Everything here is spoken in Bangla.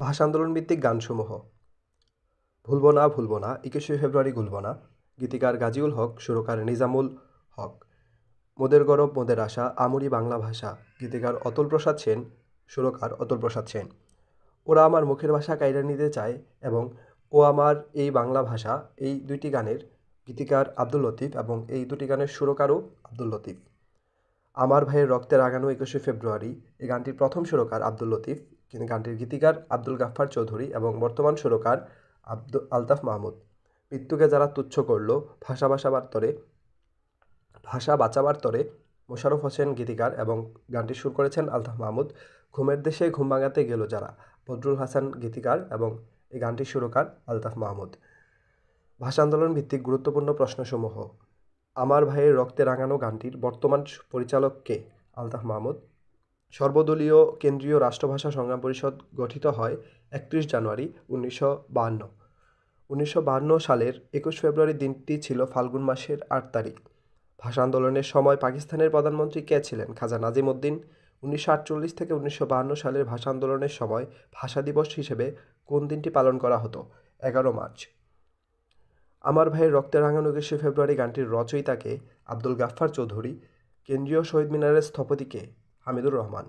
ভাষা আন্দোলন ভিত্তিক গানসমূহ। ভুলব না ভুলব না, একুশে ফেব্রুয়ারি ভুলব না। গীতিকার গাজীউল হক, সুরকার নিজামুল হক। মোদের গরব, মোদের আশা, আমুরি বাংলা ভাষা। গীতিকার অতুল প্রসাদ সেন, সুরকার অতুল প্রসাদ সেন। ওরা আমার মুখের ভাষা কাইরা নিতে চায় এবং ও আমার এই বাংলা ভাষা, এই দুইটি গানের গীতিকার আব্দুল লতিফ এবং এই দুটি গানের সুরকারও আব্দুল লতিফ। আমার ভাইয়ের রক্তে রাগানো একুশে ফেব্রুয়ারি, এই গানটির প্রথম সুরকার আব্দুল লতিফ। গানটির গীতিকার আব্দুল গাফফার চৌধুরী এবং বর্তমান সুরকার আব্দুল আলতাফ মাহমুদ। মৃত্যুকে যারা তুচ্ছ করল, ভাষা বাঁচাবার তরে, ভাষা বাঁচাবার তরে মোশাররফ হোসেন গীতিকার এবং গানটি সুর করেছেন আলতাফ মাহমুদ। ঘুমের দেশে ঘুম ভাঙাতে গেল যারা, বদরুল হাসান গীতিকার এবং এই গানটির সুরকার আলতাফ মাহমুদ। ভাষা আন্দোলন ভিত্তিক গুরুত্বপূর্ণ প্রশ্নসমূহ। আমার ভাইয়ের রক্তে রাঙানো গানটির বর্তমান পরিচালক কে? আলতাফ মাহমুদ। সর্বদলীয় কেন্দ্রীয় রাষ্ট্রভাষা সংগ্রাম পরিষদ গঠিত হয় একত্রিশ জানুয়ারি উনিশশো বাহান্ন। উনিশশো বাহান্ন সালের একুশ ফেব্রুয়ারি দিনটি ছিল ফাল্গুন মাসের আট তারিখ। ভাষা আন্দোলনের সময় পাকিস্তানের প্রধানমন্ত্রী কে ছিলেন? খাজা নাজিম উদ্দিন। উনিশশো আটচল্লিশ থেকে উনিশশো বাহান্ন সালের ভাষা আন্দোলনের সময় ভাষা দিবস হিসেবে কোন দিনটি পালন করা হতো? এগারো মার্চ। আমার ভাইয়ের রক্তে রাঙানো একুশে ফেব্রুয়ারি গানটির রচয়িতাকে আব্দুল গাফফার চৌধুরী, কেন্দ্রীয় শহীদ মিনারের স্থপতিকে হামিদুর রহমান।